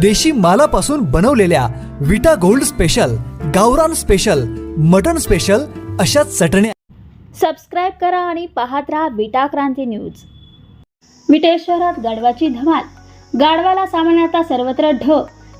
देशी मालापासून बनवलेल्या विटा गोल्ड स्पेशल गावरान स्पेशल मटन स्पेशल अशा चटण्या सबस्क्राईब करा आणि पाहत राहा विटा क्रांती न्यूज. विटे शहरात गाढवाची धमाल. गाढवाला सामान्यतः सर्वत्र ढ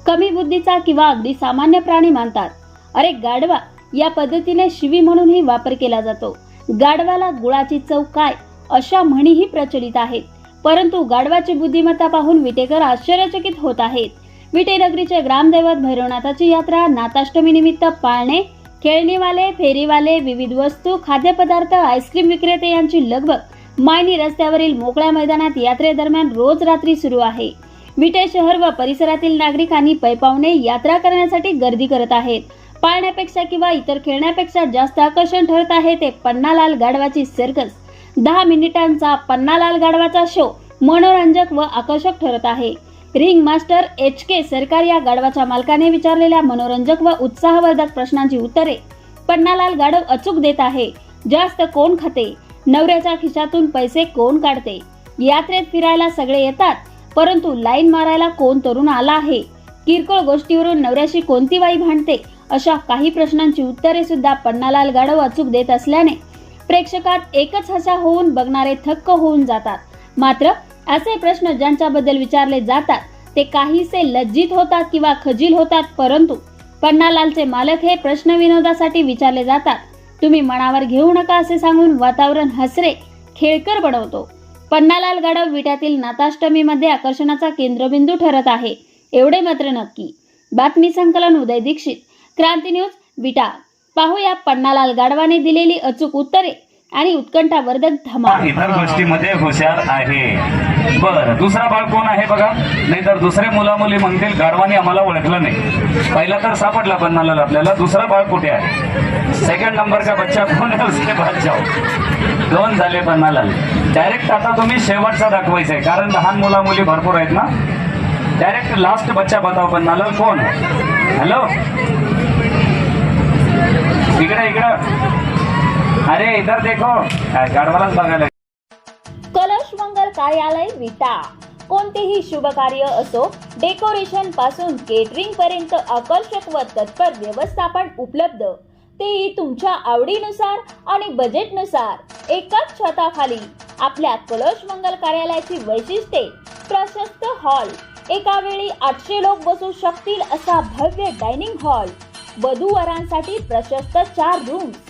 कमी बुद्धीचा किंवा अगदी सामान्य प्राणी मानतात. अरे गाढवा या पद्धतीने शिवी म्हणूनही वापर केला जातो. गाढवाला गुळाची चव काय? अशा म्हणीही प्रचलित आहेत. परंतु गाढवाची बुद्धिमत्ता पाहून विटेकर आश्चर्यचकित होत आहेत. विटेनगरीचे ग्रामदैवत भैरवनाथाची यात्रा नाताष्टमी निमित्त पाळणे खेळणीवाले फेरीवाले विविध वस्तू खाद्यपदार्थ आईस्क्रीम विक्रेते यांची लगबग. मायनी रस्त्यावरील मोकळ्या मैदानात यात्रेदरम्यान रोज रात्री सुरू आहे. विटे शहर व परिसरातील नागरिकांनी पैपावणे यात्रा करण्यासाठी गर्दी करत आहेत. पाळण्यापेक्षा किंवा इतर खेळण्यापेक्षा जास्त आकर्षण ठरत आहे ते पन्नालाल गाढवाची सर्कस दहा मिनिटांचा पन्नालाल गाढवाचा शो मनोरंजक व आकर्षक ठरत आहे. रिंग मास्टर एच के सरकार या गाढवाच्या मालकाने विचारलेल्या मनोरंजक व उत्साहवर्धक प्रश्नांची उत्तरे. पन्नालाल गाढव अचूक देत आहे. जास्त कोण खाते? नवऱ्याच्या खिशातून पैसे कोण काढते? यात्रेत फिरायला सगळे येतात परंतु लाईन मारायला कोण तरुण आला आहे? किरकोळ गोष्टीवरून नवऱ्याशी कोणती बाई भांडते? अशा काही प्रश्नांची उत्तरे सुद्धा पन्नालाल गाढव अचूक देत असल्याने प्रेक्षकात एकच हसा होऊन बघणारे थक्क होऊन जातात. मात्र असे प्रश्न ज्यांच्याबद्दल विचारले जातात ते काहीसे लज्जित होतात किंवा खजील होतात परंतु पन्नालालचे मालक हे प्रश्न विनोदासाठी विचारले जातात. तुम्ही मनावर घेऊ नका असे सांगून वातावरण हसरे खेळकर बनवतो. पन्नालाल गाढव विट्यातील नाताष्टमीमध्ये आकर्षणाचा केंद्रबिंदू ठरत आहे. एवढे मात्र नक्की. बातमी संकलन उदय दीक्षित क्रांती न्यूज विटा. पाहूया पन्नालाल गाडवाने दिलेली अचूक उत्तरे. आणि उत्कंठावर्धक धमाल. इतर गोष्टीमध्ये हुशार आहे. बर दुसरा बाळ कोण आहे बघा? नाही तर दुसरे मुला मुली म्हणतील गाढवाने आम्हाला ओळखलं नाही. पहिला तर सापडला पन्नालाल आपल्याला दुसरा बाळ कुठे आहे? सेकंड नंबरचा बच्चा कोण आहे? उसके बाद जाओ दोन झाले पन्नाला डायरेक्ट आता तुम्ही शेवटचा दाखवायचा आहे कारण लहान मुला मुली भरपूर आहेत ना? डायरेक्ट लास्ट बच्चा बताव पन्नाला कोण? हॅलो अरे इधर देखो. गडबडच बघायला कलश मंगल कार्यालय विटा. कोणतेही शुभ कार्य असो डेकोरेशनपासून केटरिंग पर्यंत आकर्षक व तत्पर व्यवस्थापन उपलब्ध. तेही तुमच्या आवडीनुसार आणि बजेटनुसार एकाच छताखाली आपल्या कलश मंगल कार्यालयाची वैशिष्ट्ये. प्रशस्त हॉल एका वेळी आठशे लोक बसू शकतील असा भव्य डायनिंग हॉल वधूवरांसाठी प्रशस्त चार रूम्स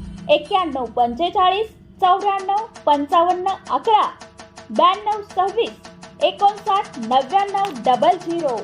एक्क्याण्णव पंचेचाळीस चौऱ्याण्णव पंचावन्न अकरा ब्याण्णव सव्वीस एकोणसाठ नव्याण्णव डबल झिरो